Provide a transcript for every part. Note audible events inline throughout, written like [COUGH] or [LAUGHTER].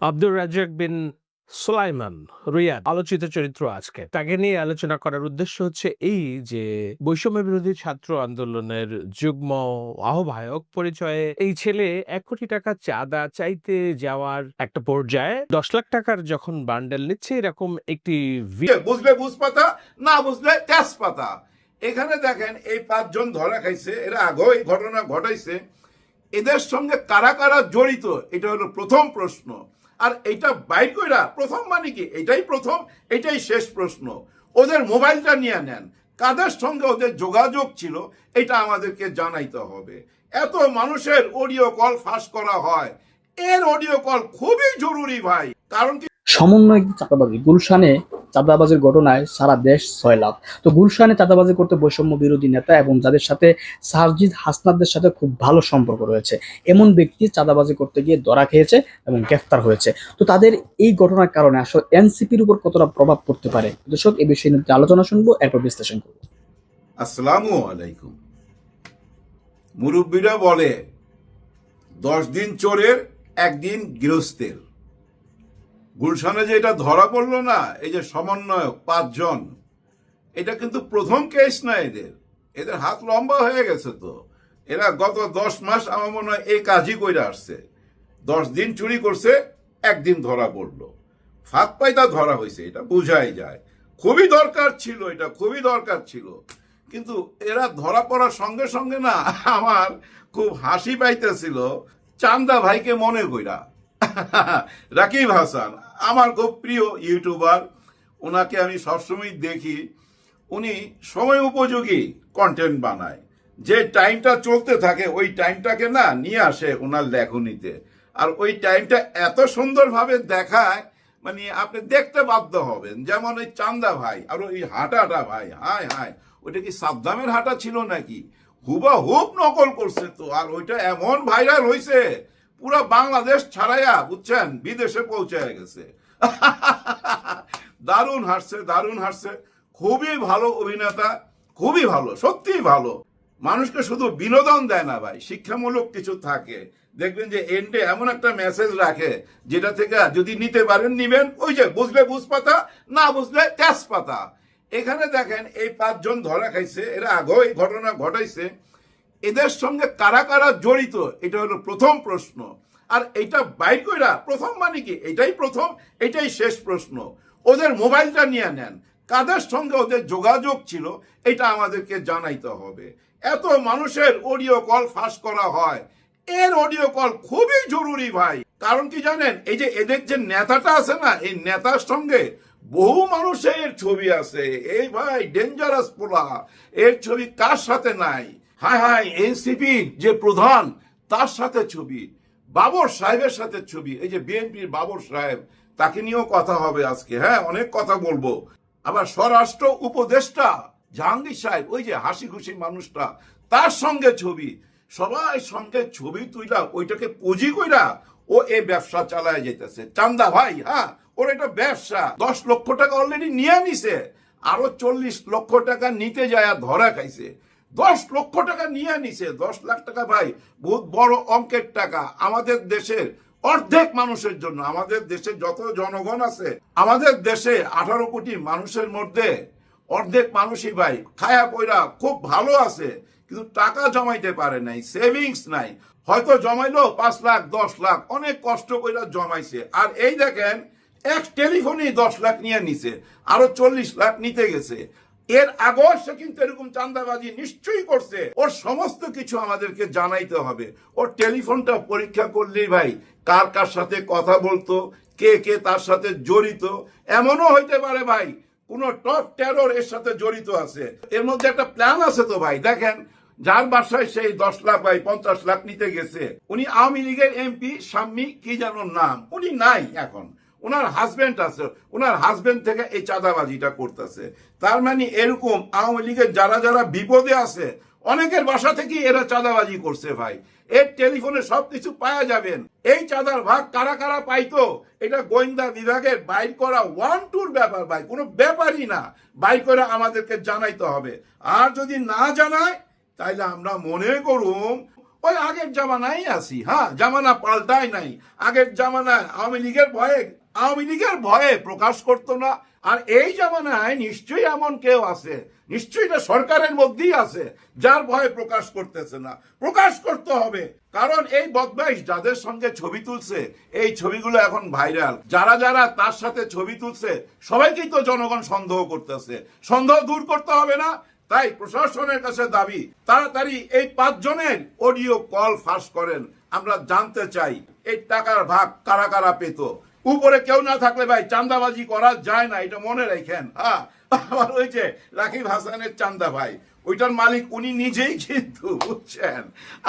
আব্দুর রাজ্জাক বিন সুলাইমান রিয়াদ আলোচিত চরিত্র আজকে। তাকে নিয়ে আলোচনা করার উদ্দেশ্য হচ্ছে এই যে, বৈষম্য বিরোধী ছাত্র আন্দোলনের যুগ্ম আহ্বায়ক পরিচয়ে এই ছেলে এক কোটি টাকা চাঁদা চাইতে যাওয়ার একটা পর্যায়ে দশ লাখ টাকার যখন বান্ডেল নিচ্ছে, এরকম একটি বুঝলে বুঝ পাতা না বুঝলে তেজ পাতা এখানে দেখেন এই পাঁচজন ধরা খাইছে, এরা আগেও এই ঘটনা ঘটাইছে। এদের সঙ্গে কারা কারা জড়িত, এটা হলো প্রথম প্রশ্ন। আর এটা বাইর কইরা প্রথম মানে কি? এটাই প্রথম, এটাই শেষ প্রশ্ন। ওদের মোবাইলটা নিয়ে নেন। কাদের সঙ্গে ওদের যোগাযোগ ছিল, এটা আমাদেরকে জানাইতে হবে। এত মানুষের অডিও কল ফাঁস করা হয়। এর অডিও কল খুবই জরুরি ভাই। কারণ কি সমন্বয় একটি চাঁদাবাজি। গুলশানে চাঁদাবাজির ঘটনায় সারা দেশ লাভ তো গুলশানে চাঁদাবাজি করতে বৈষম্য বিরোধী নেতা এবং যাদের সাথে সারজিদ হাসনাদের সাথে খুব ভালো সম্পর্ক রয়েছে, এমন ব্যক্তি চাঁদাবাজি করতে গিয়ে ধরা খেয়েছে এবং গ্রেফতার হয়েছে। তো তাদের এই ঘটনার কারণে আসলে এনসিপির উপর কতটা প্রভাব পড়তে পারে? দর্শক এই বিষয়ে নিয়ে আলোচনা শুনব, এরপর বিশ্লেষণ করব। আসসালামু আলাইকুম। মুরব্বীরা বলে, দশ দিন চোরের, একদিন গৃহস্থের। গুলশানে যে এটা ধরা পড়ল না, এই যে সমন্বয়ক পাঁচজন, এটা কিন্তু প্রথম কেস না এদের। এদের হাত লম্বা হয়ে গেছে তো। এরা গত দশ মাস আমার মনে হয় এই কাজই করে আসছে। দশ দিন চুরি করছে, একদিন ধরা পড়ল। ফাঁক পাইতা ধরা হয়েছে এটা বোঝাই যায়। খুবই দরকার ছিল, এটা খুবই দরকার ছিল। কিন্তু এরা ধরা পড়ার সঙ্গে সঙ্গে না, আমার খুব হাসি পাইতেছিল। চান্দা ভাইকে মনে কইরা। [LAUGHS] রাকিব হাসান, আমার খুব প্রিয় ইউটিউবার ওনাকে আমি সবসময় দেখি, উনি সময় উপযোগী কন্টেন্ট বানায়। যে টাইমটা চলতে থাকে, ওই টাইমটাকে না নিয়ে আসে ওনার লেখনীতে। আর ওই টাইমটা এত সুন্দরভাবে দেখায় মানে আপনি দেখতে বাধ্য হবেন। যেমন ওই চান্দা ভাই, আর ওই হাঁটাটা ভাই, হায় হায়, ওইটা কি সাবধামের হাঁটা ছিল নাকি? হুবা হুব নকল করছে তো, আর ওইটা এমন ভাইরাল হয়েছে পুরো বাংলাদেশ ছাড়াইয়া, বুঝছেন, বিদেশে পৌঁছায় গেছে। [LAUGHS] দারুণ হাসছে দারুণ হাসছে। খুবই ভালো অভিনেতা, খুবই ভালো, সত্যিই ভালো। মানুষকে শুধু বিনোদন দেয় না ভাই, শিক্ষামূলক কিছু থাকে। দেখবেন যে এন্ডে এমন একটা মেসেজ রাখে, যেটা থেকে যদি নিতে পারেন, নিবেন, ওই যে বুঝলে বুঝ পাতা না বুঝলে তেজ পাতা এখানে দেখেন, এই পাঁচজন ধরা খাইছে, এরা আগেও এই ঘটনা ঘটাইছে। এদের সঙ্গে কারা কারা জড়িত, এটা হলো প্রথম প্রশ্ন। আর এটা বাইর কইরা, প্রথম মানে কি? এটাই প্রথম, এটাই শেষ প্রশ্ন। ওদের মোবাইলটা নিয়ে নেন। কাদের সঙ্গে ওদের যোগাযোগ ছিল, এটা আমাদেরকে জানাইতে হবে। এত মানুষের অডিও কল ফাঁস করা হয়। এর অডিও কল খুবই জরুরি ভাই। কারণ কি জানেন, এই যে এদের যে নেতাটা আছে না, এই নেতার সঙ্গে বহু মানুষের ছবি আছে। এই ভাই ডেঞ্জারাস পোলা। এর ছবি কার সাথে নাই? হায় হায় এনসিপি যে প্রধান, তার সাথে ছবি। বাবর সাহেবের সাথে ছবি। এই যে বিএনপির বাবর সাহেব, তাকে নিয়েও কথা হবে আজকে হ্যাঁ? অনেক কথা বলব। আবার স্বরাষ্ট্র উপদেষ্টা জাহাঙ্গীর সাহেব, ওই যে হাসি খুশি মানুষটা, তার সঙ্গে ছবি। সবাই সঙ্গে ছবি তুইলা, ওইটাকে পুঁজি কইরা ও এ ব্যবসা চালায় যেতেছে চান্দা ভাই হ্যাঁ? ওর এটা ব্যবসা। দশ লক্ষ টাকা অলরেডি নিয়ে নিছে, আরও চল্লিশ লক্ষ টাকা নিতে যায় ধরা খাইছে। দশ লক্ষ টাকা নিয়ে নিছে দশ লাখ টাকা ভাই, বহুত বড় অঙ্কের টাকা। আমাদের দেশের অর্ধেক মানুষের জন্য, আমাদের দেশে যত জনগণ আছে, আমাদের দেশে আঠারো কোটি মানুষের মধ্যে অর্ধেক মানুষই ভাই খায়া পয়রা খুব ভালো আছে, কিন্তু টাকা জমাইতে পারে নাই, সেভিংস নাই। হয়তো জমাইলো পাঁচ লাখ, দশ লাখ, অনেক কষ্ট কইরা জমাইছে। আর এই দেখেন, এক টেলিফোনেই দশ লাখ নিয়ে নিছে, আরও চল্লিশ লাখ নিতে গেছে। এর আগেও সে কিন্তু এরকম চান্দাবাজি নিশ্চয়ই করছে। ওর সমস্ত কিছু আমাদেরকে জানাইতে হবে। ওর টেলিফোনটা পরীক্ষা করলেই ভাই, কার কার সাথে কথা বলতো, কে কে তার সাথে জড়িত, এমনও হইতে পারে ভাই, কোন টপ টেরর এর সাথে জড়িত আছে। এর মধ্যে একটা প্ল্যান আছে তো ভাই, দেখেন, যার বাসায় সেই দশ লাখ ভাই পঞ্চাশ লাখ নিতে গেছে, উনি আওয়ামী লীগের এমপি সাম্মি কি যেন নাম, উনি নাই এখন। ওনার হাজবেন্ড আছে ওনার হাজবেন্ড থেকে এই চাঁদাবাজিটা করতেছে। তার মানে এরকম আওয়ামী লীগের যারা যারা বিপদে আছে, অনেকের বাসা থেকেই এরা চাঁদাবাজি করছে ভাই। এর টেলিফোনে সবকিছু পাওয়া যাবেন। এই চাঁদার ভাগ কারা কারা পাইতো, এটা গোয়েন্দা বিভাগের বাইর করা ওয়ান টুর ব্যাপার ভাই, কোনো ব্যাপারই না। বাইর করে আমাদেরকে জানাইতে হবে। আর যদি না জানায়, তাইলে আমরা মনে করুম ওই আগের জামানায় আছি। হ্যাঁ জামানা পাল্টায় নাই। আগের জামানায় আওয়ামী লীগের ভয়ে আওয়ামী লীগের ভয়ে প্রকাশ করতো না। আর এই জামানায় নিশ্চয়ই এমন কেউ আছে, নিশ্চয়ই এটা সরকারের মধ্যেই আছে, যার ভয়ে প্রকাশ করতেছে না। প্রকাশ করতে হবে, কারণ এই বদমাইশ যাদের সঙ্গে ছবি তুলছে, এই ছবিগুলো এখন ভাইরাল। যারা যারা তার সাথে ছবি তুলছে, সবাইকেই তো জনগণ সন্দেহ করতেছে। সন্দেহ দূর করতে হবে না, তাই প্রশাসনের কাছে দাবি, তাড়াতাড়ি এই পাঁচজনের অডিও কল ফাঁস করেন। আমরা জানতে চাই, এই টাকার ভাগ কারা কারা পেত? উপরে কেউ না থাকলে ভাই চান্দাবাজি করা যায় না, এটা মনে রাখেন। হ্যাঁ আবার ওই যে রাকিব হাসানের চান্দা ভাই, ওইটার মালিক উনি নিজেই কিন্তু, বুঝছেন?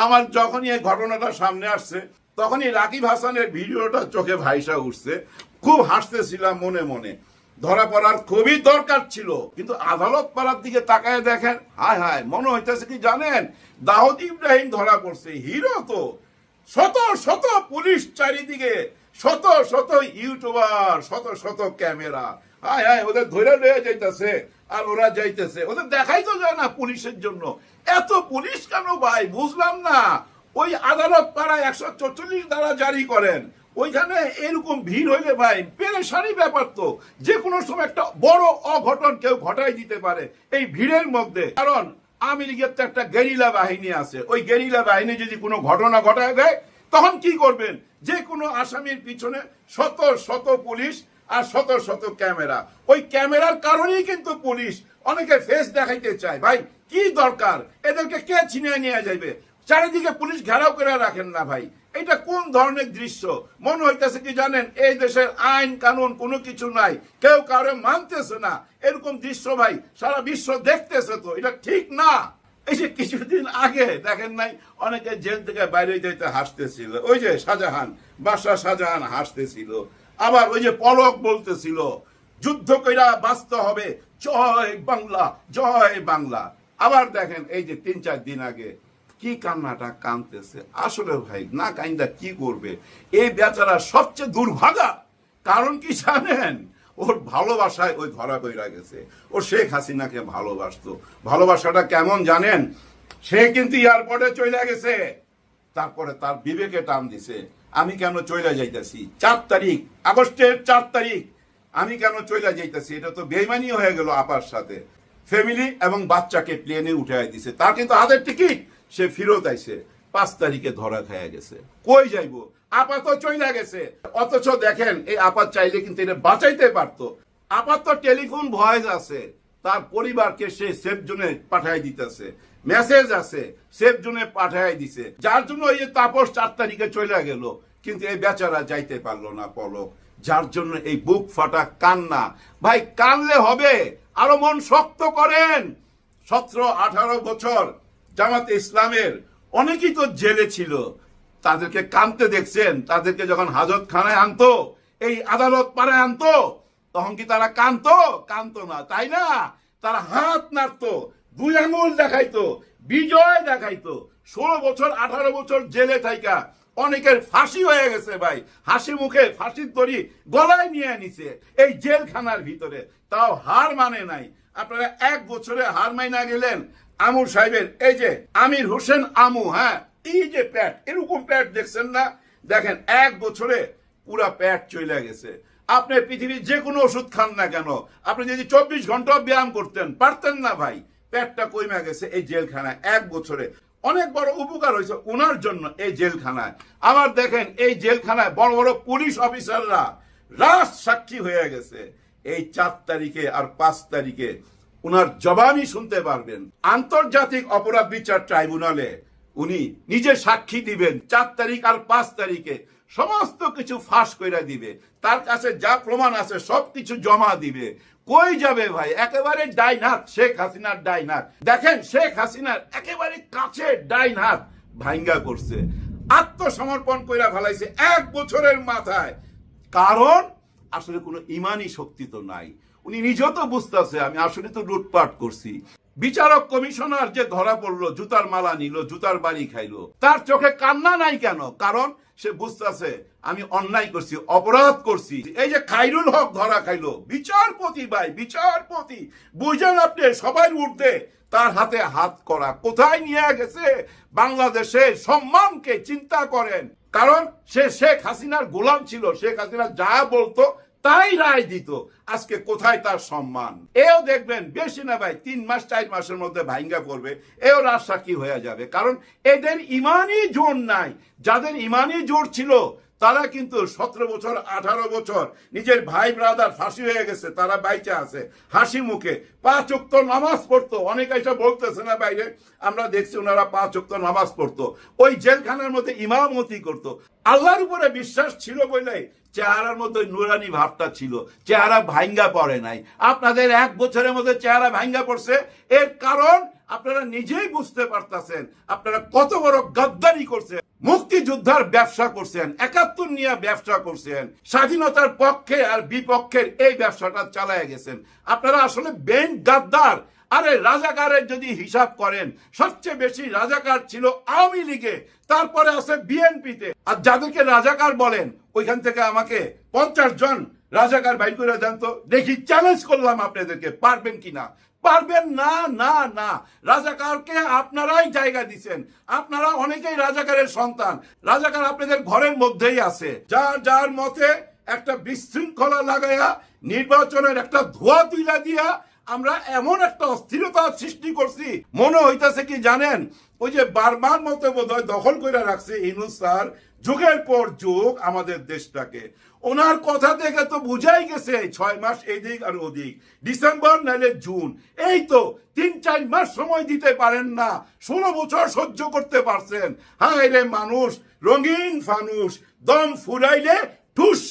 আমার যখনই এই ঘটনাটা সামনে আসছে, তখনই রাকিব হাসানের ভিডিওটা চোখে ভাইসা উঠছে। খুব হাসতেছিলাম মনে মনে। ধরা পড়ার খুবই দরকার ছিল, কিন্তু আদালত পাড়ার দিকে তাকায় দেখেন, হায় হায়, মনে হইতেছে কি জানেন? দাউদ ইব্রাহিম ধরা পড়ছে, হিরো তো। শত শত পুলিশ চারিদিকে শত শত ইউটিউবার, শত শত ক্যামেরা। হায় হায় ওদের ধরে লয়ে যাইতেছে, আর ওরা যাইতেছে। ওদের দেখাই তো যায় না পুলিশের জন্য। এত পুলিশ কেন ভাই? বুঝলাম না। ওই আদালত পাড়ায় একশো চল্লিশ দ্বারা জারি করেন। ওইখানে এরকম ভিড় হইলে ভাই, পেরেশানি ব্যাপার তো। যে কোনো সময় একটা বড় অঘটন কেউ ঘটাই দিতে পারে এই ভিড়ের মধ্যে। কারণ আমেরিকার তো একটা গেরিলা বাহিনী আছে। ওই গেরিলা বাহিনী যদি কোনো ঘটনা ঘটায় দেয় তখন কি করবেন? যে কোনো আসামির পিছনে শত শত পুলিশ আর শত শত ক্যামেরা। ওই ক্যামেরার কারণেই কিন্তু পুলিশ অনেকে ফেস দেখাইতে চায়। ভাই, কি দরকার? এদেরকে কে ছিনিয়ে নিয়ে যাইবে? চারিদিকে পুলিশ ঘেরাও করে রাখেন না ভাই। এটা কোন ধরনের দৃশ্য? মনে হইতেছে কি জানেন, এই দেশের আইন, কানুন কোনো কিছু নাই। কেউ কারও মানতেছে না। এরকম দৃশ্য ভাই, সারা বিশ্ব দেখতেছে তো। এটা ঠিক না। এই যে কিছুদিন আগে, দেখেন নাই, অনেকে জেল থেকে বাইরে যেতে হাসতেছিল। ওই যে শাহজাহান বাদশাহ শাহজাহান হাসতেছিল। আবার ওই যে পলক বলতেছিল, যুদ্ধ কইরা বাঁচতে হবে, জয় বাংলা জয় বাংলা। আবার দেখেন, এই যে তিন চার দিন আগে, কি কান্নাটা কানতেছে। আসলে ভাই, না কাইন্দা কি করবে? এই বেচারা সবচেয়ে দুর্ভাগা। কারণ কি জানেন? ওর ভালোবাসায় ওই ধরা কইরা গেছে। ও শেখ হাসিনাকে ভালোবাসতো। ভালোবাসাটা কেমন জানেন? সে কিন্তু এয়ারপোর্টে চলে গেছে। তারপরে তার বিবেকে টান দিছে। আমি কেন চলে যাইতেছি? চার তারিখ, আগস্টের চার তারিখ। আমি কেন চলে যাইতেছি? এটা তো বেইমানি হয়ে গেল আপার সাথে। ফ্যামিলি এবং বাচ্চাকে প্লেনে উঠাই দিছে। তার কিন্তু হাতের টিকিট। সে ফিরত আইছে। পাঁচ তারিখে ধরা খায়া গেছে। কই যাইবো? আপাত চইলা গেছে। অথচ দেখেন, এই আপাত চাইলে কিন্তু এটা বাঁচাইতে পারতো। আপাত তো টেলিফোন ভয়েস আছে, তার পরিবারকে সে সেফ জোনে পাঠাই দিতেছে। মেসেজ আছে সেফ জোনে পাঠাই দিছে। যার জন্য এই তাপস চার তারিখে চলে গেল, কিন্তু এই বেচারা যাইতে পারল না পলক। যার জন্য এই বুক ফাটা কান্না। ভাই, কানলে হবে, আরও মন শক্ত করেন। সতেরো আঠারো বছর জামাতে ইসলামের, অনেকেই তো জেলে ছিল। তাদেরকে কানতে দেখছেন, তাদেরকে যখন হাজত খানায় আনতো, এই আদালত পাড়ায় আনতো, তখন কি তারা কানতো? কানতো না, তাই না? তারা হাত নাড়তো, দুই আঙুল দেখাইতো, বিজয় দেখাইতো। ষোলো বছর, আঠারো বছর জেলে থাইকা, অনেকের ফাঁসি হয়ে গেছে ভাই। হাসি মুখে, ফাঁসির দড়ি গলায় নিয়ে নিছে, এই জেলখানার ভিতরে। তাও হার মানে নাই। আপনারা এক বছরে হার মাইনা গেলেন, আমুর সাহেবের, এই যে আমির হোসেন আমু হ্যাঁ? এই যে প্যাট, এরকম প্যাট দেখছেন না? দেখেন, এক বছরে পুরা প্যাট চলে গেছে। পৃথিবীর যে কোনো ওষুধ খান না কেন? আপনি যদি চব্বিশ ঘণ্টা ব্যায়াম করতেন, পারতেন না ভাই। পেটটা কইমা গেছে এই জেলখানায়, এক বছরে। অনেক বড় উপকার হয়েছে ওনার জন্য এই জেলখানায়। আবার দেখেন, এই জেলখানায় বড় বড় পুলিশ অফিসাররা রাজ সাক্ষী হয়ে গেছে। এই চার তারিখে আর পাঁচ তারিখে উনার জবানই শুনতে পারবেন। আন্তর্জাতিক অপরাধ বিচার ট্রাইব্যুনালে উনি নিজে সাক্ষী দিবেন, চার তারিখ আর পাঁচ তারিখে। সমস্ত কিছু ফাঁস করে দিবে। তার কাছে যা প্রমাণ আছে সব কিছু জমা দিবে। কই যাবে ভাই? একেবারে ডাইন হাত, শেখ হাসিনার ডাইন হাত। দেখেন, শেখ হাসিনার একেবারে কাছে ডাইন হাত ভাঙ্গা করছে। আত্মসমর্পণ কইরা ফেলাইছে এক বছরের মাথায়। কারণ, আসলে কোনো ইমানই শক্তি তো নাই। উনি নিজেও তো বুঝতেছে, আমি আসলে তো লুটপাট করছি। বিচারক কমিশনার যে ধরা পড়ল, জুতার মালা নিল, জুতার বাড়ি খাইলো, তার চোখে কান্না নাই কেন? কারণ সে বুঝতেছে, আমি অন্যায় করছি, অপরাধ করছি। এই যে খাইরুল হক ধরা খাইলো, বিচারপতি ভাই, বিচারপতি, বুঝেন আপনি সবাই উঠতে তার হাতে হাত করা কোথায় নিয়ে গেছে? বাংলাদেশের সম্মানকে চিন্তা করেন। কারণ সে শেখ হাসিনার গোলাম ছিল, শেখ হাসিনা যা বলতো তাই রায় দিত, আজকে কোথায় তার সম্মান? এও দেখবেন, বেশি না ভাই, তিন মাস, চার মাসের মধ্যে ভাঙ্গা পড়বে, এও রাজসাক্ষী হয়ে যাবে। কারণ এদের ইমানই জোর নাই। যাদের ইমানই জোর ছিল, তারা কিন্তু সতেরো বছর, আঠারো বছর নিজের ভাই ব্রাদার ফাঁসি হয়ে গেছে, তারা বাইচে আছে, হাসি মুখে। পাঁচ উক্ত নামাজ পড়তো, অনেক এসে বলতেছে না বাইরে, আমরা দেখছি ওনারা পাঁচ উক্ত নামাজ পড়তো। ওই জেলখানার মধ্যে ইমামতি করতো। আল্লাহর উপরে বিশ্বাস ছিল বলে চেহারার মধ্যে নুরানি ভাবটা ছিল। চেহারা ভাঙ্গা পড়ে নাই। আপনাদের এক বছরের মধ্যে চেহারা ভাঙ্গা পড়ছে। এর কারণ আপনারা নিজেই বুঝতে পারতেছেন। আপনারা কত বড় গাদ্দারি করছেন। মুক্তিযোদ্ধার ব্যবসা করছেন, একাত্তর নিয়ে ব্যবসা করছেন। স্বাধীনতার পক্ষে আর বিপক্ষের এই ব্যবসাটা চালায় গেছেন। আপনারা আসলে বেন গাদ্দার। আরে রাজাকারের যদি হিসাব করেন, সবচেয়ে বেশি রাজাকার ছিল আওয়ামী লীগে, তারপরে আছে বিএনপিতে। আর যাদেরকে রাজাকার বলেন, ওইখান থেকে আমাকে পঞ্চাশ জন রাজাকার বাইর করে দেন তো, দেখি চ্যালেঞ্জ করলাম আপনাদেরকে, পারবেন কিনা? পারবেন না না না। রাজাকারকে আপনারাই জায়গা দিচ্ছেন আপনারা অনেকেই রাজাকারের সন্তান। রাজাকার আপনাদের ঘরের মধ্যেই আছে। যার যার মতে একটা বিশৃঙ্খলা লাগাইয়া নির্বাচনের একটা ধোয়া তুইলা দিয়া আমরা এমন একটা অস্থিরতা সৃষ্টি করছি। মনে হইতাছে কি জানেন? ওই যে বারবার মতো বোধ হয় দখল করে রাখছে ইনুস স্যার, যুগের পর যুগ আমাদের দেশটাকে। ওনার কথা থেকে তো বুঝাই গেছে ছয় মাস এদিক আর ওদিক। ডিসেম্বর নাহলে জুন। এই তো তিন, চার মাস সময় দিতে পারেন না, ষোলো বছর সহ্য করতে পারছেন। হায় মানুষ, রঙিন ফানুষ, দম ফুরাইলে ঠুস।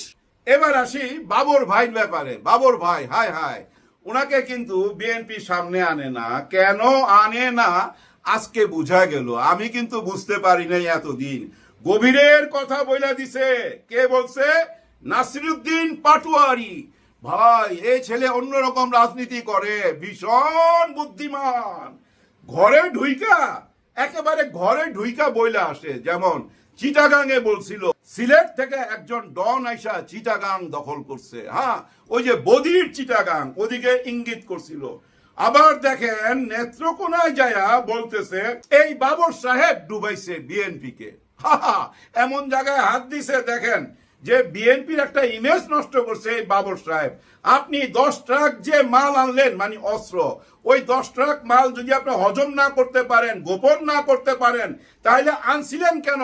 এবার আসি বাবর ভাইয়ের ব্যাপারে। বাবর ভাই, হায় হায়। ওনাকে কিন্তু বিএনপি সামনে আনে না। কেন আনে না? আজকে বুঝা গেল। আমি কিন্তু বুঝতে পারি নাই এতদিন। গভীরের কথা বইলা দিছে। কে বলছে? নাসিরুদ্দিন পাটুয়ারি। ভাই এই ছেলে অন্যরকম রাজনীতি করে। ভীষণ বুদ্ধিমান। ঘরে ঢুইকা, একেবারে ঘরে ঢুইকা বইলা আসে। যেমন চিটাগাঙে বলছিল সিলেট থেকে একজন ডন আইসা চিটাগাং দখল করছে। হ্যাঁ ওই যে বদির চিটাগাং ওদিকে ইঙ্গিত করছিল। আবার দেখেন নেত্রকোনায় যায়া বলতেছে এই বাবর সাহেব ডুবাইছে বিএনপি কে হা, এমন জায়গায় হাত দিছে দেখেন যে বিএনপির একটা ইমেজ নষ্ট করছে এই বাবর সাহেব। আপনি দশ ট্রাক যে মাল আনলেন মানে অস্ত্র, ওই দশ ট্রাক মাল যদি আপনি হজম না করতে পারেন, গোপন না করতে পারেন, তাহলে আনছিলেন কেন?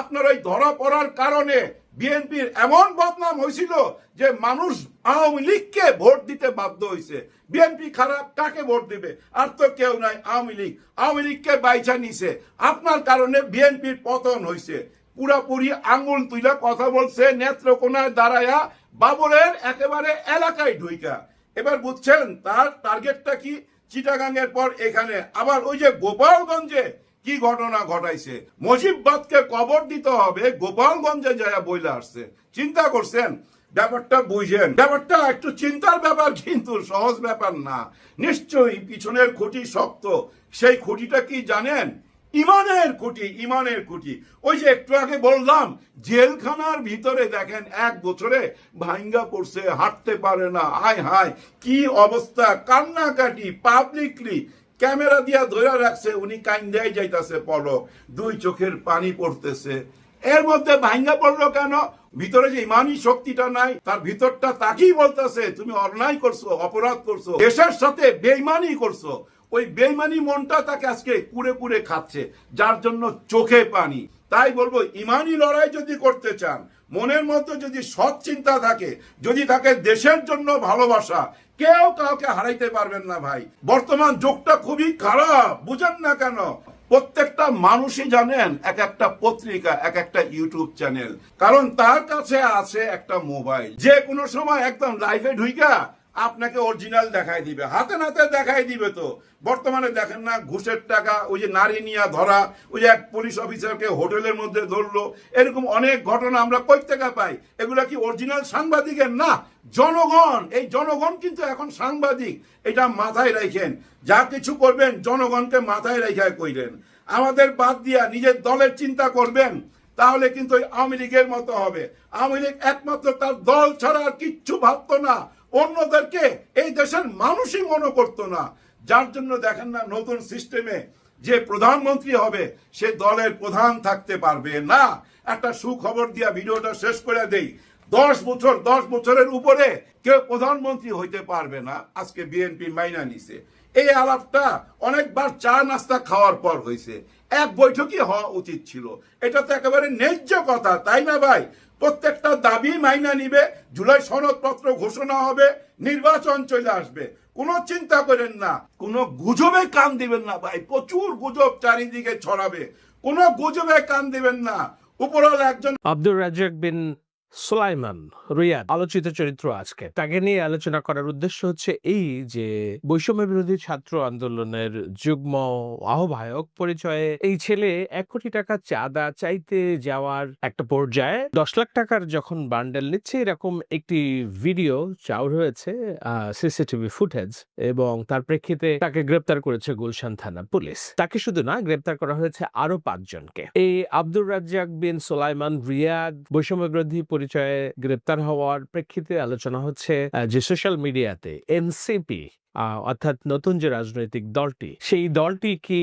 আপনার ওই ধরা পড়ার কারণে বিএনপির এমন বদনাম হয়েছিল যে মানুষ আওয়ামী লীগকে ভোট দিতে বাধ্য হয়েছে। বিএনপি খারাপ, কাকে ভোট দিবে? আর তো কেউ নাই, আওয়ামী লীগ। আওয়ামী লীগকে বাইচা নিছে। আপনার কারণে বিএনপির পতন হয়েছে। পুরাপুরি আঙ্গুল তুইলা কথা বলছে, নেত্রকোনায় দাঁড়ায়া বাবরের একেবারে এলাকায় ঢুইকা। এবার বুঝছেন, তার টার্গেটটা কি? চিটাগাঙ্গের পর এখানে। আবার ওই যে গোপালগঞ্জে কি ঘটনা ঘটাইছে? মুজিববাদকে কবর দিতে হবে, গোপালগঞ্জে যায় বইলে আসছে। চিন্তা করছেন? ব্যাপারটা বুঝেন। ব্যাপারটা একটু চিন্তার ব্যাপার, কিন্তু সহজ ব্যাপার না। নিশ্চয়ই পিছনের খুঁটি শক্ত। সেই খুঁটিটা কি জানেন? ইমানের খুঁটি ইমানের খুঁটি ওই যে একটু আগে বললাম, জেলখানার ভিতরে দেখেন এক বছরে ভাঙ্গা পড়ছে, হাঁটতে পারে না। হায় হায়, কি অবস্থা, কান্নাকাটি পাবলিকলি ক্যামেরা দিয়া ধরে রাখছে, উনি কাইন্দাই যাইতাছে পলক। দুই চোখের পানি পড়তেছে। এর মধ্যে ভাঙ্গা পড়ল কেন? ভিতরে যে ইমানি শক্তিটা নাই, তার ভিতরটা তাকেই বলতেছে, তুমি অন্যায় করছ, অপরাধ করছ, দেশের সাথে বেইমানি করছ। ওই বেইমানি মনটা তাকে আজকে কুড়ে কুড়ে খাচ্ছে, যার জন্য চোখে পানি। তাই বলব, ইমানি লড়াই যদি করতে চান, মনের মধ্যে যদি সৎ চিন্তা থাকে, যদি থাকে দেশের জন্য ভালোবাসা, কেউ কাউকে হারাইতে পারবেন না ভাই। বর্তমান যুগটা খুবই খারাপ, বুঝেন না কেন? প্রত্যেকটা মানুষই জানেন, এক একটা পত্রিকা, এক একটা ইউটিউব চ্যানেল। কারণ তার কাছে আছে একটা মোবাইল। যে কোনো সময় একদম লাইভে ঢুইকা আপনাকে অরিজিনাল দেখাই দিবে। হাতে নাতে দেখাই দিবে তো। বর্তমানে দেখেন না, ঘুষের টাকা, ওই যে নারী নিয়া ধরা, ওই যে এক পুলিশ অফিসারকে হোটেলের মধ্যে ধরলো। এরকম অনেক ঘটনা আমরা কই পাই। এগুলা কি অরিজিনাল সাংবাদিকের? না, জনগণ। এই জনগণ কিন্তু এখন সাংবাদিক। এটা মাথায় রাখেন। যা কিছু করবেন, জনগণকে মাথায় রেখে কইলেন আমাদের বাদ দিয়া নিজের দলের চিন্তা করবেন, তাহলে কিন্তু আওয়ামী লীগের মতো হবে। আওয়ামী লীগ একমাত্র তার দল ছাড়া আর কিচ্ছু ভাবতো না। অন্যদেরকে এই দেশের মানুষই মনে করতো না। যার জন্য দেখেন না, নতুন সিস্টেমে যে প্রধানমন্ত্রী হবে, সে দলের প্রধান থাকতে পারবে না। একটা সুখবর দিয়া ভিডিওটা শেষ করে দেই। দশ বছর, দশ বছরের উপরে কেউ প্রধানমন্ত্রী হইতে পারবে না। আজকে বিএনপি মাইনা নিছে। এই আলাপটা অনেকবার চা নাস্তা খাওয়ার পর হয়েছে এক বৈঠকই হওয়া উচিত ছিল। এটা তো একেবারে ন্যায্য কথা, তাই না ভাই? প্রত্যেকটা দাবি মাইনা নিবে, জুলাই সনদপত্র ঘোষণা হবে, নির্বাচন চলে আসবে। কোনো চিন্তা করেন না, কোনো গুজবে কান দিবেন না ভাই, প্রচুর গুজব চারিদিকে ছড়াবে। কোনো গুজবে কান দিবেন না। উপরওয়ালা একজন আব্দুর রাজাক বিন সুলাইমান রিয়াদ আলোচিত চরিত্র আজকে। তাকে নিয়ে আলোচনা করার উদ্দেশ্য হচ্ছে এই যে, বৈষম্য বিরোধী ছাত্র আন্দোলনের যুগ্ম আহ্বায়ক পরিচয়ে এই ছেলে এক কোটি টাকা চাঁদা চাইতে যাওয়ার একটা পর্যায়ে দশ লাখ টাকার যখন বান্ডেল নিচ্ছে, এরকম একটি ভিডিও চাউর হয়েছে সিসিটিভি ফুটেজ এবং তার প্রেক্ষিতে তাকে গ্রেপ্তার করেছে গুলশান থানা পুলিশ। তাকে শুধু না, গ্রেপ্তার করা হয়েছে আরও পাঁচজনকে। এই আব্দুর রাজ্জাক বিন সোলাইমান রিয়াদ বৈষম্য বিরোধী পরিচয়ে গ্রেপ্তার হওয়ার প্রেক্ষিতে আলোচনা হচ্ছে যে সোশ্যাল মিডিয়াতে এনসিপি অর্থাৎ নতুন যে রাজনৈতিক দলটি, সেই দলটি কি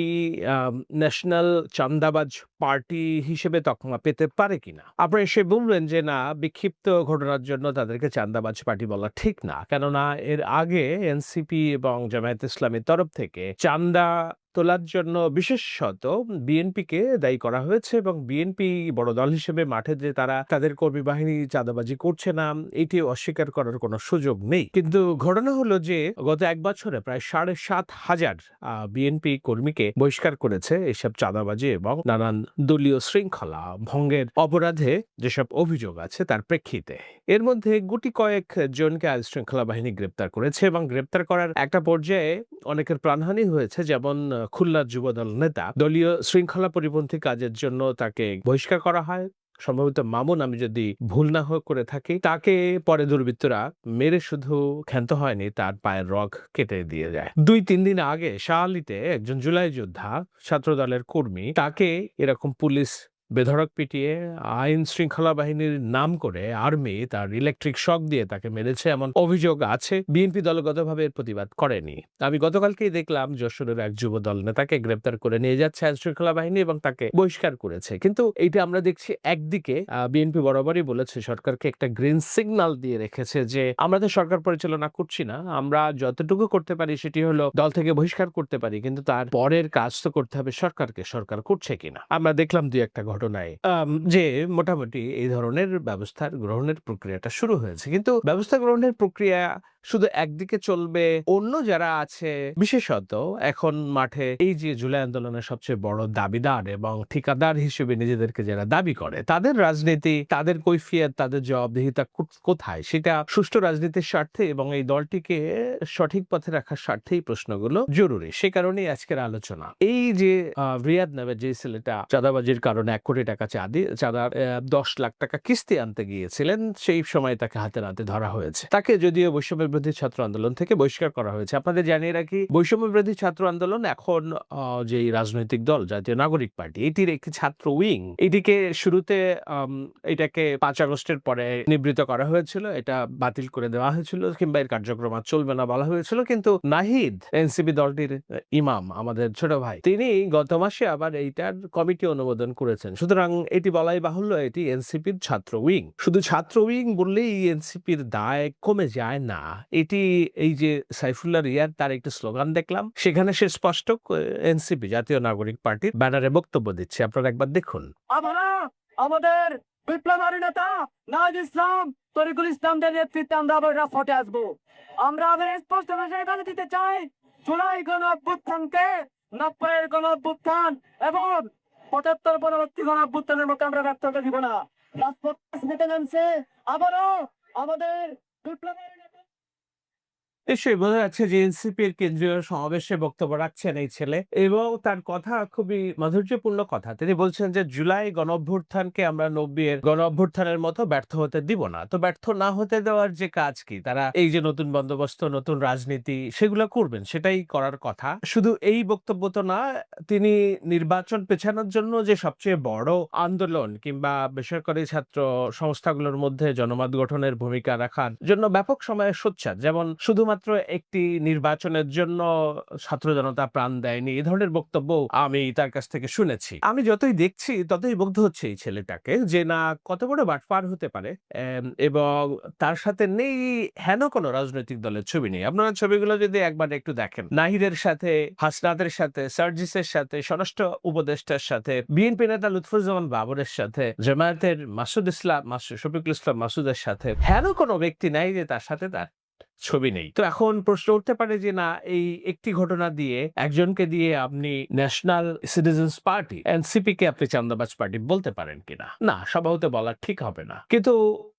ন্যাশনাল চান্দাবাজ পার্টি হিসেবে তকমা পেতে পারে কিনা? আপনারা এসে বলবেন যে না, বিক্ষিপ্ত ঘটনার জন্য তাদেরকে চান্দাবাজ পার্টি বলা ঠিক না। কেননা এর আগে এনসিপি এবং জামায়াত ইসলামের তরফ থেকে চান্দা তোলার জন্য বিশেষত বিএনপিকে দায়ী করা হয়েছে এবং বিএনপি বড় দল হিসেবে মাঠে যে তারা তাদের কর্মী বাহিনী চাঁদাবাজি করছে না, এটি অস্বীকার করার কোনো সুযোগ নেই। কিন্তু ঘটনা হলো যে গত এক বছরে প্রায় সাড়ে সাত হাজার বিএনপি কর্মীকে বহিষ্কার করেছে এসব চাঁদাবাজি এবং নানান দলীয় শৃঙ্খলা ভঙ্গের অপরাধে যেসব অভিযোগ আছে তার প্রেক্ষিতে। এর মধ্যে গুটি কয়েক জনকে আইন শৃঙ্খলা বাহিনী গ্রেপ্তার করেছে এবং গ্রেপ্তার করার একটা পর্যায়ে অনেকের প্রাণহানি হয়েছে, যেমন খুলনার যুবদল নেতা দলীয় শৃঙ্খলা পরিপন্থী কাজের জন্য তাকে বহিষ্কার করা হয়। সম্ভবত মামুন আমি যদি ভুল না হয়ে করে থাকি, তাকে পরে দুর্বৃত্তরা মেরে শুধু ক্ষান্ত হয়নি, তার পায়ের রগ কেটে দিয়ে যায়। দুই তিন দিন আগে শাহালিতে একজন জুলাই যোদ্ধা, ছাত্রদলের কর্মী, তাকে এরকম পুলিশ বেধড়ক পিটিয়ে আইন শৃঙ্খলা বাহিনীর নাম করে আর্মি তার ইলেকট্রিক শক দিয়ে তাকে মেরেছে এমন অভিযোগ আছে। বিএনপি দলগতভাবে এর প্রতিবাদ করেনি। আমি গতকালকেই দেখলাম যশোরের এক যুব দল নেতাকে গ্রেপ্তার করে নিয়ে যাচ্ছে আইন শৃঙ্খলা বাহিনী এবং তাকে বহিষ্কার করেছে। কিন্তু এইটা আমরা দেখছি একদিকে বিএনপি বরাবরই বলেছে সরকারকে একটা গ্রিন সিগন্যাল দিয়ে রেখেছে যে, আমরা তো সরকার পরিচালনা করছি না, আমরা যতটুকু করতে পারি সেটি হলো দল থেকে বহিষ্কার করতে পারি, কিন্তু তার পরের কাজ তো করতে হবে সরকারকে, সরকার করছে কিনা। আমরা দেখলাম দুই একটা ঘটনায়। যে মোটামুটি এই ধরনের ব্যবস্থার গ্রহণের প্রক্রিয়াটা শুরু হয়েছে। কিন্তু ব্যবস্থা গ্রহণের প্রক্রিয়া শুধু একদিকে চলবে অন্য যারা আছে, বিশেষত এখন মাঠে এই যে জুলাই আন্দোলনের সবচেয়ে বড় দাবিদার এবং ঠিকাদার হিসেবে নিজেদেরকে যারা দাবি করে, তাদের রাজনীতি, তাদের কৈফিয়ত, তাদের জবাবদিহিতা কোথায়? সেটা সুষ্ঠু রাজনীতির স্বার্থে এবং এই দলটিকে সঠিক পথে রাখার স্বার্থেই প্রশ্নগুলো জরুরি। সে কারণেই আজকের আলোচনা। এই যে রিয়াদ নামে যে ছেলেটা চাঁদাবাজির কারণে এক কোটি টাকা চাঁদি চাঁদার দশ লাখ টাকা কিস্তি আনতে গিয়েছিলেন, সেই সময় তাকে হাতে নাতে ধরা হয়েছে। তাকে যদিও বৈষম্য বিরোধী ছাত্র আন্দোলন থেকে বহিষ্কার করা হয়েছে। আপনাদের জানিয়ে রাখি বৈষম্য বিরোধী ছাত্র আন্দোলন এখন যে রাজনৈতিক দল, জাতীয় নাগরিক পার্টি, এটির একটি ছাত্র উইং। এটিকে শুরুতে এটাকে পাঁচ আগস্টের পরে নিবৃত করা হয়েছিল, এটা বাতিল করে দেওয়া হয়েছিল, কিংবা এর কার্যক্রম আর চলবে না বলা হয়েছিল, কিন্তু নাহিদ, এনসিপি দলটির ইমাম, আমাদের ছোট ভাই, তিনি গত মাসে আবার এইটার কমিটি অনুমোদন করেছেন। সুতরাং এটি বলাই বাহুল্য, এটি এনসিপির ছাত্র উইং। শুধু ছাত্র উইং বললেই এনসিপির দায় কমে যায় না। এটি এই যে সাইফুল্লাহ রিয়াদ তার একটি স্লোগান দেখলাম। সেখানে সে স্পষ্ট এনসিপি, জাতীয় নাগরিক পার্টির ব্যানারে বক্তব্য দিচ্ছে। আপনারা একবার দেখুন। আমাদের বিপ্লবী নেতা নাজ ইসলাম, তরিকুল ইসলামদের নেতৃত্বে আমরা আবার রাজপথে আসব। আমরা আবার স্পষ্ট ভাষায় বলে দিতে চাই। জুলাই গণ অভ্যুত্থানকে নব্বইয়ের গণ অভ্যুত্থান এবং পঁচাত্তর পরবর্তী গণ অভ্যুত্থানের মতো আমরা হতে দিব না। রাজপথ আবারও আমাদের বিপ্লবী নিশ্চয়ই বোঝা যাচ্ছে যে এনসিপির কেন্দ্রীয় সমাবেশে বক্তব্য রাখছেন এই ছেলে এবং তার কথা খুবই মাধুর্যপূর্ণ কথা। তিনি বলছেন যে, জুলাই গণ অভ্যুত্থানকে আমরা নব্বই এর গণ অভ্যুত্থানের মতো ব্যর্থ হতে দিব না। তো ব্যর্থ না হতে দেওয়ার যে কাজ কি? তারা এই যে নতুন বন্দোবস্ত, নতুন রাজনীতি, সেগুলো করবেন, সেটাই করার কথা। শুধু এই বক্তব্য তো না, তিনি নির্বাচন পেছানোর জন্য যে সবচেয়ে বড় আন্দোলন কিংবা বেসরকারি ছাত্র সংস্থাগুলোর মধ্যে জনমত গঠনের ভূমিকা রাখার জন্য ব্যাপক সময়ে সোচ্চার। যেমন শুধুমাত্র একটি নির্বাচনের জন্য ছাত্র জনতা প্রাণ দেয়নি। এই ধরনের বক্তব্য আমি তার কাছ থেকে শুনেছি। আমি যতই দেখছি, ততই মুগ্ধ হচ্ছে এই ছেলেটাকে যে না কত বড় বাটপার হতে পারে। এবং তার সাথে নেই হেন কোনো রাজনৈতিক দলের ছবি নেই। আপনারা ছবিগুলো যদি একবার একটু দেখেন। নাহিরের সাথে হাসনাদের সাথে, সার্জিসের সাথে, স্বরাষ্ট্র উপদেষ্টার সাথে, বিএনপি নেতা লুৎফুজ্জামান বাবরের সাথে, জামায়াতের মাসুদ ইসলাম, মাসুদ শফিকুল ইসলাম মাসুদের সাথে, হেন কোনো ব্যক্তি নাই যে তার সাথে তার ছবি নেই। তো এখন প্রশ্ন উঠতে পারে যে, না, এই একটি ঘটনা দিয়ে একজনকে দিয়ে আপনি ন্যাশনাল সিটিজেন্স পার্টি, এনসিপি কে আপনি চান্দাবাজ পার্টি বলতে পারেন কিনা? না সবাহতে বলা ঠিক হবে না। কিন্তু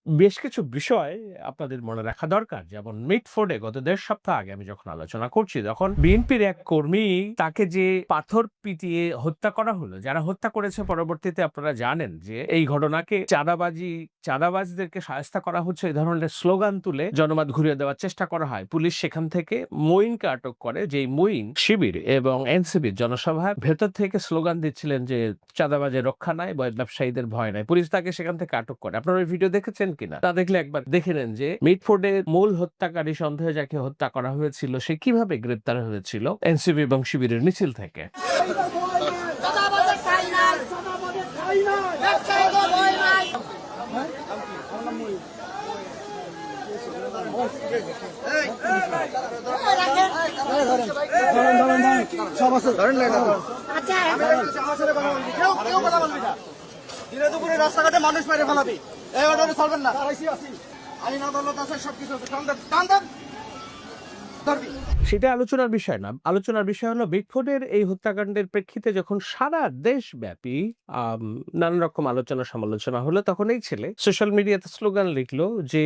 বেশ কিছু বিষয় আপনাদের মনে রাখা দরকার। যেমন মিটফোর্ডে গত দেড় সপ্তাহ আগে আমি যখন আলোচনা করছি, তখন বিএনপির এক কর্মী তাকে যে পাথর পিটিয়ে হত্যা করা হলো, যারা হত্যা করেছে পরবর্তীতে আপনারা জানেন যে এই ঘটনাকে চাঁদাবাজি, চাঁদাবাজদেরকে সাহায্য করা হচ্ছে এই ধরনের স্লোগান তুলে জনমত ঘুরিয়ে দেওয়ার চেষ্টা করা হয়। পুলিশ সেখান থেকে মঈনকে আটক করে যে মঈন শিবির এবং এনসিবির জনসভার ভেতর থেকে স্লোগান দিচ্ছিলেন যে চাঁদাবাজের রক্ষা নাই বয়স ব্যবসায়ীদের ভয় নাই। পুলিশ তাকে সেখান থেকে আটক করে। আপনারা ভিডিও দেখেছেন কিনা। তা দেখলে একবার দেখে নেন যে মিটফোর্ডের মূল হত্যাকারী সন্দেহে যাকে হত্যা করা হয়েছিল সে কীভাবে গ্রেপ্তার হয়েছিল এনসিবি এবং শিবিরের মিছিল থেকে। চাঁদাবাজের ঠাঁই দিনে দুপুরে রাস্তাঘাটে মানুষ মেরে ফেলাবি। এই অর্ডারে চলবেন না। আইন আদালত আছে সবকিছু আছে। টান দেন টান দেন ধরবি। সেটা আলোচনার বিষয় না। আলোচনার বিষয় হলো বিটফোর্ডের এই হত্যাকাণ্ডের প্রেক্ষিতে যখন সারা দেশব্যাপী নানান রকম আলোচনা সমালোচনা হলো, তখন এই ছেলে সোশ্যাল মিডিয়াতে স্লোগান লিখলো যে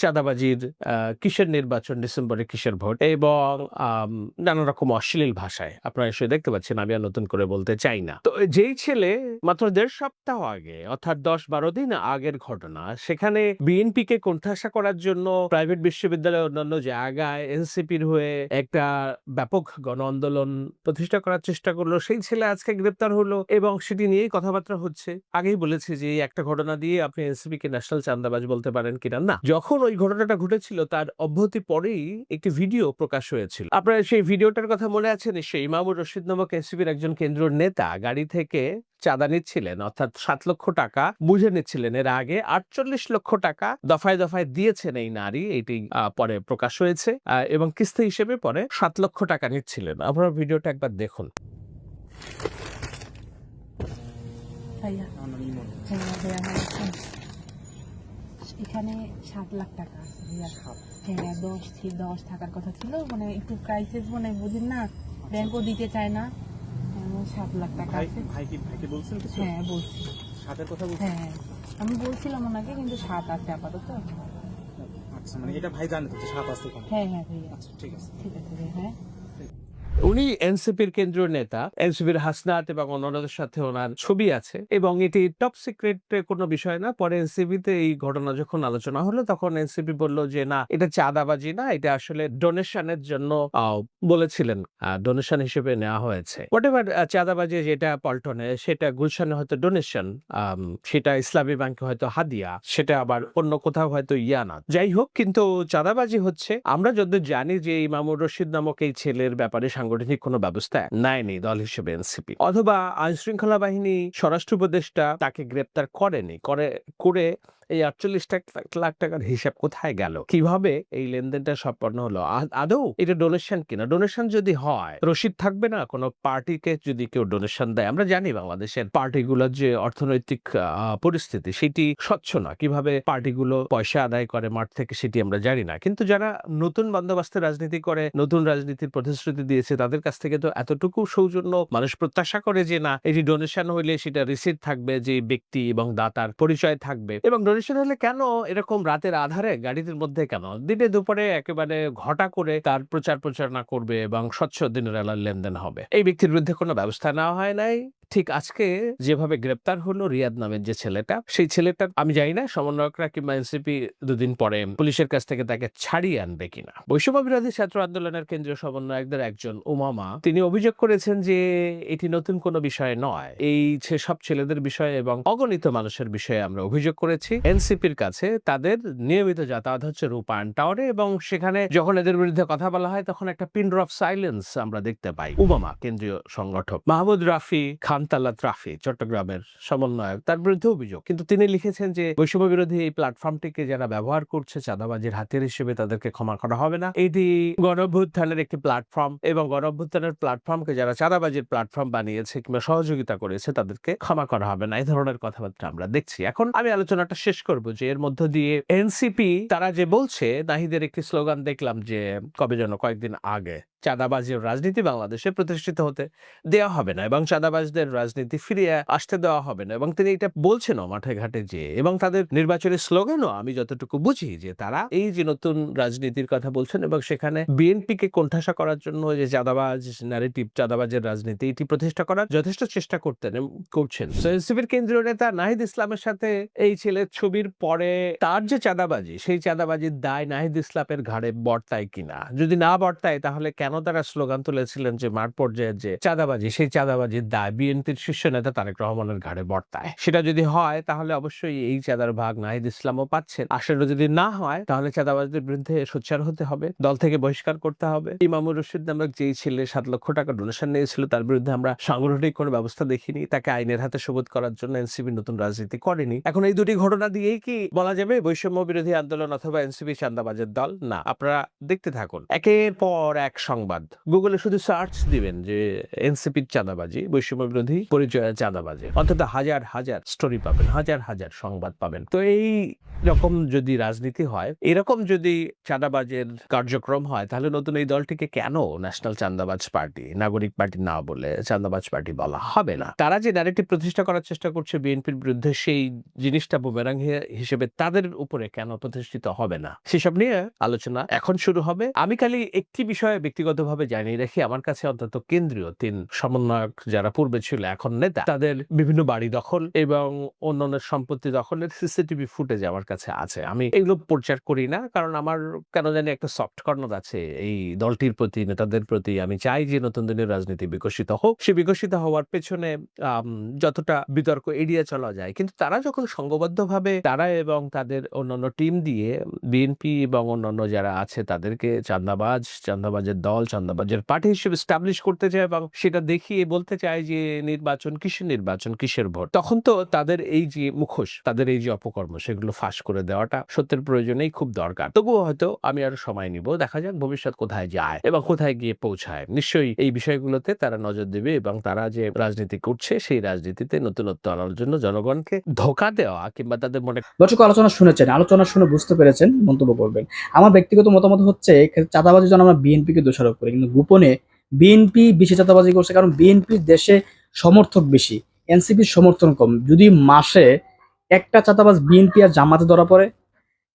চাঁদাবাজির কিসের নির্বাচন ডিসেম্বরে কিসের ভোট? এবং নানা রকম অশ্লীল ভাষায়। আপনারা এসে দেখতে পাচ্ছেন, আমি আর নতুন করে বলতে চাই না। তো যেই ছেলে মাত্র দেড় সপ্তাহ আগে, অর্থাৎ দশ বারো দিন আগের ঘটনা, সেখানে বিএনপি কে কোণঠাসা করার জন্য, প্রাইভেট বিশ্ববিদ্যালয় অন্যান্য জায়গায়, এনসিপির হয়ে একটা ব্যাপক গণ আন্দোলন প্রতিষ্ঠা করার চেষ্টা করল। সেই ছেলে আজকে গ্রেপ্তার হলো এবং সেটি নিয়েই কথাবার্তা হচ্ছে। আগেই বলেছি যে একটা ঘটনা দিয়ে আপনি এনসিপি কে ন্যাশনাল চান্দাবাজ বলতে পারেন কিনা? না, যখন ওই ঘটনাটা ঘটেছিল, তার অব্যাহতি পরেই একটি ভিডিও প্রকাশ হয়েছিল। আপনার সেই ভিডিওটার কথা মনে আছে? নিশ্চয়ই। ইমামুর রশিদ নামক এনসিপির একজন কেন্দ্রীয় নেতা গাড়ি থেকে চাঁদা নিচ্ছিলেন, অর্থাৎ সাত লক্ষ টাকা বুঝে নিচ্ছিলেন। এর আগে আটচল্লিশ লক্ষ টাকা দফায় দফায় দিয়েছেন এই নারী। এটি পরে প্রকাশ হয়েছে এবং কিস্তি হিসেবে পরে সাত লক্ষ টাকা নিচ্ছিলেন। আপনারা ভিডিওটা একবার দেখুন। হ্যাঁ এখন সাত লাখ টাকা আছে হ্যাঁ দশ দশ থাকার কথা ছিল মানে একটু ক্রাইসিস মানে বুঝেন না ব্যাংকও দিতে চায় না। সাত লাখ টাকা আছে। ভাই কি ভাইকে বলছেন কিছু? হ্যাঁ বলছি। সাথের কথা বলছেন? হ্যাঁ আমি বলছিলাম ওনাকে কিন্তু সাত আছে আপাতত। আচ্ছা মানে এটা ভাই জানে তো সাত আছে হ্যাঁ হ্যাঁ ভাইয়া। আচ্ছা ঠিক আছে। ঠিক আছে হ্যাঁ। উনি এনসিপির কেন্দ্রীয় নেতা, এনসিপির হাসনাত এবং অন্যদের সাথে ওনার ছবি আছে এবং এটি টপ সিক্রেট কোনো বিষয় না। পরে এনসিপিতে এই ঘটনা যখন আলোচনা হলো, তখন এনসিপি বলল যে, না, এটা চাঁদাবাজি না, এটা আসলে ডোনেশনের জন্য বলেছিলেন। ডোনেশন হিসেবে নেওয়া হয়েছে। হোয়াট এভার চাঁদাবাজি যেটা পল্টনে, সেটা গুলশানে হয়তো ডোনেশন সেটা ইসলামী ব্যাংকে হয়তো হাদিয়া, সেটা আবার অন্য কোথাও হয়তো ইয়ানা যাই হোক, কিন্তু চাঁদাবাজি হচ্ছে। আমরা যদি জানি যে ইমামুর রশিদ নামক এই ছেলের ব্যাপারে সাংগঠনিক কোনো ব্যবস্থা নেয়নি দল হিসেবে এনসিপি। অথবা আইন শৃঙ্খলা বাহিনী স্বরাষ্ট্র উপদেষ্টা তাকে গ্রেপ্তার করেনি, করে করে এই আটচল্লিশ লাখ টাকার হিসাব কোথায় গেল? কীভাবে এই লেনদেনটা সম্পন্ন হলো? আদৌ এটা ডোনেশন কিনা? ডোনেশন যদি হয়, রসিদ থাকবে না? কোনো পার্টিকে যদি কেউ ডোনেশন দেয়? আমরা জানি বাংলাদেশের পার্টিগুলোর যে অর্থনৈতিক পরিস্থিতি, সেটি স্বচ্ছ না। কীভাবে পার্টিগুলো পয়সা আদায় করে মাঠ থেকে সেটি আমরা জানি না। কিন্তু যারা নতুন বন্দোবস্তে রাজনীতি করে, নতুন রাজনীতির প্রতিশ্রুতি দিয়েছে, তাদের কাছ থেকে তো এতটুকু সৌজন্য মানুষ প্রত্যাশা করে যে না, এটি ডোনেশন হইলে সেটা রিসিট থাকবে যে ব্যক্তি এবং দাতার পরিচয় থাকবে। এবং ডোনেশন অপারেশন হলে কেন এরকম রাতের আধারে গাড়িদের মধ্যে কেন? দিনে দুপুরে একেবারে ঘটা করে তার প্রচার প্রচার না করবে এবং স্বচ্ছ দিনের আলার লেনদেন হবে। এই ব্যক্তির বিরুদ্ধে কোনো ব্যবস্থা নেওয়া হয় নাই। ঠিক আজকে যেভাবে গ্রেপ্তার হলো রিয়াদ নামের যে ছেলেটা, সেই ছেলেটা আমি জানি না, সমন্বয়করা কিংবা এনসিপি দুদিন পরে পুলিশের কাছ থেকে তাকে ছাড়িয়ে আনবে কিনা। বৈষম্য বিরোধী ছাত্র আন্দোলনের কেন্দ্রীয় সমন্বয়কদের একজন উমামা, তিনি অভিযোগ করেছেন যে এটি নতুন কোনো বিষয় নয়। এই সব ছেলেদের বিষয়ে এবং অগণিত মানুষের বিষয়ে আমরা অভিযোগ করেছি। এনসিপির কাছে তাদের নিয়মিত যাতায়াত হচ্ছে রূপায়ণ টাওয়ারে এবং সেখানে যখন এদের বিরুদ্ধে কথা বলা হয়, তখন একটা পিন্ডর অফ সাইলেন্স আমরা দেখতে পাই। উমামা, কেন্দ্রীয় সংগঠক। মাহমুদ রাফি খানতাল্লা রাফি চট্টগ্রামের সমন্বয়ক, তার বিরুদ্ধে অভিযোগ। কিন্তু তিনি লিখেছেন যে বৈষম্য বিরোধী এই প্ল্যাটফর্মটিকে যারা ব্যবহার করছে চাঁদাবাজির হাতিয়ার হিসেবে তাদেরকে ক্ষমা করা হবে না। এটি গণঅভ্যুত্থানের একটি প্ল্যাটফর্ম এবং গণঅভ্যুত্থানের প্ল্যাটফর্মকে যারা চাঁদাবাজির প্ল্যাটফর্ম বানিয়েছে কিংবা সহযোগিতা করেছে তাদেরকে ক্ষমা করা হবে না। এই ধরনের কথাবার্তা আমরা দেখছি। এখন আমি আলোচনাটা শেষ করব যে, এর মধ্য দিয়ে এনসিপি, তারা যে বলছে, নাহিদের একটি স্লোগান দেখলাম যে, কবে যেন কয়েকদিন আগে চাঁদাবাজির রাজনীতি বাংলাদেশে প্রতিষ্ঠিত হতে দেওয়া হবে না এবং চাঁদাবাজদের রাজনীতি ফিরিয়ে আসতে দেওয়া হবে না। এবং তিনি এটা বলছেন মাঠে ঘাটে যে, এবং তাদের নির্বাচনী স্লোগানও আমি যতটুকু বুঝি যে, তারা এই যে নতুন রাজনীতির কথা বলছেন এবং সেখানে বিএনপিকে কোণঠাসা করার জন্য যে চাঁদাবাজ ন্যারেটিভ চাঁদাবাজের রাজনীতি এটি প্রতিষ্ঠা করার যথেষ্ট চেষ্টা করতেন করছেন। এনসিপির কেন্দ্রীয় নেতা নাহিদ ইসলামের সাথে এই ছেলের ছবির পরে তার যে চাঁদাবাজি, সেই চাঁদাবাজির দায় নাহিদ ইসলামের ঘাড়ে বর্তায় কিনা? যদি না বর্তায় তাহলে কেন তারা স্লোগান তুলেছিলেন যে মাঠ পর্যায়ে যে চাঁদাবাজি, সেই চাঁদাবাজির দায় বিএনপির শীর্ষ নেতা তারেক রহমানের ঘাড়ে বর্তায়। সেটা যদি হয়, তাহলে অবশ্যই এই চাঁদার ভাগ নাহিদ ইসলামও পাচ্ছেন। আর সেটা যদি না হয়, তাহলে চাঁদাবাজদের বিরুদ্ধে সোচ্চার হতে হবে, দল থেকে বহিষ্কার করতে হবে। ইমামুর রশিদ নামক যেই ছেলে সাত লক্ষ টাকা ডোনেশন নিয়েছিল, তার বিরুদ্ধে আমরা সাংগঠনিক কোনো ব্যবস্থা দেখিনি। তাকে আইনের হাতে সবুত করার জন্য এনসিপি নতুন রাজনীতি করেনি। এখন এই দুটি ঘটনা দিয়েই কি বলা যাবে বৈষম্য বিরোধী আন্দোলন অথবা এনসিপি চান্দাবাজের দল? না। আপনারা দেখতে থাকুন। একের পর এক সংবাদ। গুগলে শুধু সার্চ দিবেন যে এনসিপির চাঁদাবাজি, বৈষম্য বিরোধী পরিচয়ের চাঁদাবাজি। অন্তত হাজার হাজার স্টোরি পাবেন, হাজার হাজার সংবাদ পাবেন। তো এই রকম যদি রাজনীতি হয়, এরকম যদি চাঁদাবাজের কার্যক্রম হয়, তাহলে নতুন এই দলটিকে কেন ন্যাশনাল চাঁদাবাজ পার্টি নাগরিক পার্টি না বলে চাঁদাবাজ পার্টি বলা হবে না? তারা যে ন্যারেটিভ প্রতিষ্ঠা করার চেষ্টা করছে বিএনপির বিরুদ্ধে, সেই জিনিসটা বুমেরাং হিসেবে তাদের উপরে কেন প্রতিষ্ঠিত হবে না? সেসব নিয়ে আলোচনা এখন শুরু হবে। আমি খালি একটি বিষয়ে ব্যক্তিগতভাবে জানিয়ে রাখি, আমার কাছে অন্তত কেন্দ্রীয় তিন সমন্বয়ক যারা পূর্বে ছিল, এখন নেতা, তাদের বিভিন্ন বাড়ি দখল এবং অন্যান্য সম্পত্তি দখলের সিসিটিভি ফুটেজ আমার কাছে আছে। আমি এগুলো প্রচার করি না, কারণ আমার কেন জানি একটা সফট কর্নার আছে। এই দলটির প্রতি, নেতাদের প্রতি আমি চাই যে নতুন দিনের রাজনীতি বিকশিত হোক। সে বিকশিত হওয়ার পেছনে যতটা বিতর্ক এড়িয়ে চলা যায়, কিন্তু তারা যখন সংঘবদ্ধভাবে তারা এবং তাদের অন্যান্য টিম দিয়ে, বিএনপি এবং অন্যান্য যারা আছে, তাদেরকে চান্দাবাজ চান্দাবাজের দল চান্দাবাজের পার্টি হিসেবে স্টাবলিশ করতে চায় এবং সেটা দেখিয়ে বলতে চায় যে নির্বাচন কিসের নির্বাচন, কিসের ভোট। তখন তো তাদের এই যে মুখোশ, তাদের এই যে অপকর্ম, সেগুলো ফাঁস করে দেওয়াটা সত্যের প্রয়োজনেই খুব দরকার। তবুও হয়তো আমি আরও সময় নিব, দেখা যাক ভবিষ্যৎ কোথায় যায় এবং কোথায় গিয়ে পৌঁছায়। নিশ্চয়ই এই বিষয়গুলোতে তারা নজর দেবে এবং তারা যে রাজনীতি করছে, সেই রাজনীতিতে নতুনত্ব আনার জন্য জনগণকে ধোকা দেওয়া কিংবা তাদের মনে দর্শক, আলোচনা শুনেছেন, আলোচনা শুনে বুঝতে পেরেছেন, মন্তব্য করবেন। আমার ব্যক্তিগত মতামত হচ্ছে চাঁদাবাজির জন্য আমরা বিএনপিকে দোষারোপ করি। কিন্তু গোপনে বিএনপি বেশি চাঁদাবাজি করছে কারণ বিএনপির দেশে সমর্থক বেশি এনসিপির সমর্থন কম। যদি মাসে একটা চাঁদাবাজ বিএনপি আর জামাতে ধরা পড়ে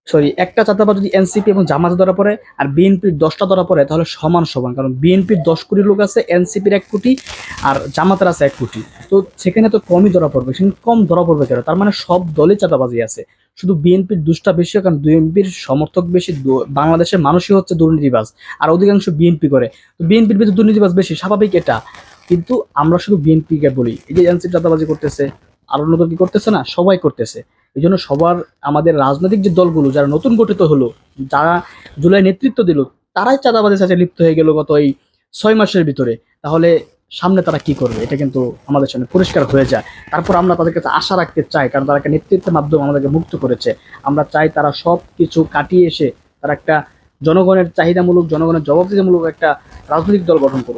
সরি, একটা চাঁদাবাজ যদি এনসিপি এবং জামাতে ধরা পড়ে আর বিএনপির দশটা ধরা পড়ে, তাহলে সমান সমান। কারণ বিএনপির দশ কোটি লোক আছে এনসিপির এক কোটি আর জামাতের আছে এক কোটি। তো সেখানে তো কমই ধরা পড়বে। সেখানে কম ধরা পড়বে কেন? তার মানে সব দলে চাঁদাবাজি আছে। শুধু বিএনপির দুষ্টা বেশি কারণ বিএনপির সমর্থক বেশি বাংলাদেশের মানুষই হচ্ছে দুর্নীতিবাজ, আর অধিকাংশ বিএনপি করে। তো বিএনপির ভিতরে দুর্নীতিবাজ বেশি, স্বাভাবিক এটা। কিন্তু আমরা শুধু বিএনপিকে বলি। এই যে এনসিপি চাঁদাবাজি করতেছে আর দল কি করতেছে না? সবাই করতেছে। এই জন্য সবার আমাদের রাজনৈতিক যে দলগুলো, যারা নতুন গঠিত হলো, যারা জুলাই নেতৃত্ব দিল, তারাই চাঁদাবাদের সাথে লিপ্ত হয়ে গেল গত এই ছয় মাসের ভিতরে। তাহলে সামনে তারা কি করবে? এটা কিন্তু আমাদের সামনে পরিষ্কার হয়ে যায়। তারপর আমরা তাদের কাছে আশা রাখতে চাই, কারণ তারা একটা নেতৃত্বের মাধ্যমে আমাদেরকে মুক্ত করেছে। আমরা চাই তারা সব কিছু কাটিয়ে এসে তারা একটা জনগণের চাহিদামূলক, জনগণের জবাবদিহিমূলক একটা রাজনৈতিক দল গঠন করুক।